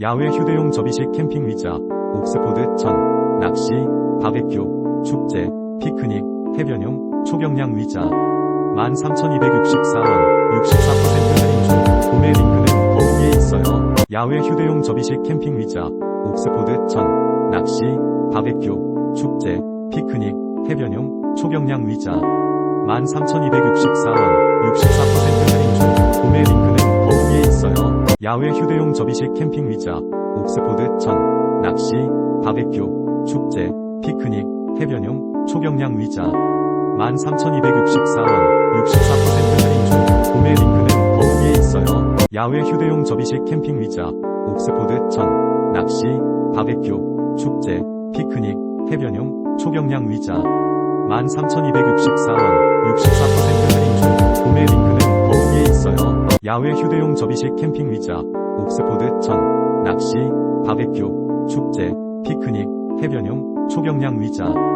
야외 휴대용 접이식 캠핑 의자, 옥스포드 천, 낚시, 바베큐, 축제, 피크닉, 해변용, 초경량 의자. 13,264원, 64% 할인 중, 구매 링크는 더보기에 있어요. 야외 휴대용 접이식 캠핑 의자, 옥스포드 천, 낚시, 바베큐, 축제, 피크닉, 해변용, 초경량 의자. 13,264원, 야외 휴대용 접이식 캠핑 의자, 옥스포드 천, 낚시, 바베큐, 축제, 피크닉, 해변용, 초경량 의자. 13,264원, 64% 할인 중, 구매 링크는 더보기에 있어요. 야외 휴대용 접이식 캠핑 의자, 옥스포드 천, 낚시, 바베큐, 축제, 피크닉, 해변용, 초경량 의자. 13,264원, 야외 휴대용 접이식 캠핑 의자, 옥스포드 천, 낚시, 바베큐, 축제, 피크닉, 해변용, 초경량 의자.